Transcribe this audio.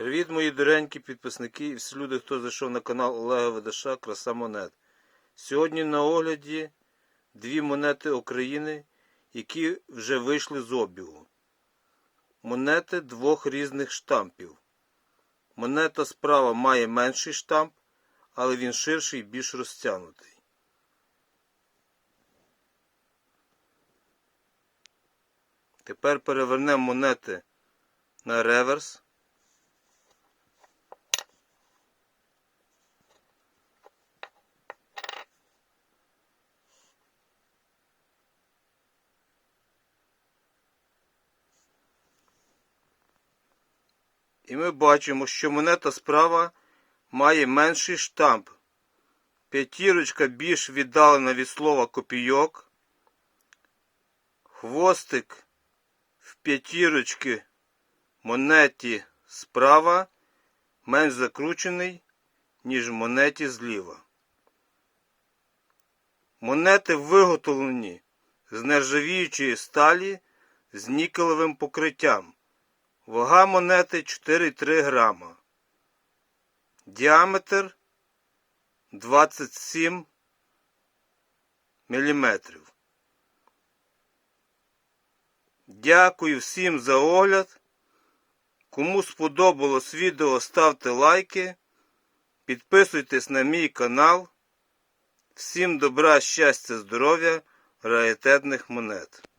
Привіт, мої доренькі підписники і всі люди, хто зайшов на канал Олега Ведаша Краса Монет. Сьогодні на огляді дві монети України, які вже вийшли з обігу. Монети двох різних штампів. Монета справа має менший штамп, але він ширший і більш розтягнутий. Тепер перевернемо монети на реверс. І ми бачимо, що монета справа має менший штамп. П'ятірочка більш віддалена від слова копійок. Хвостик в п'ятірочки монеті справа менш закручений, ніж в монеті зліва. Монети виготовлені з нержавіючої сталі з нікелевим покриттям. Вага монети 4,3 грама. Діаметр 27 міліметрів. Дякую всім за огляд. Кому сподобалось відео, ставте лайки. Підписуйтесь на мій канал. Всім добра, щастя, здоров'я, раритетних монет.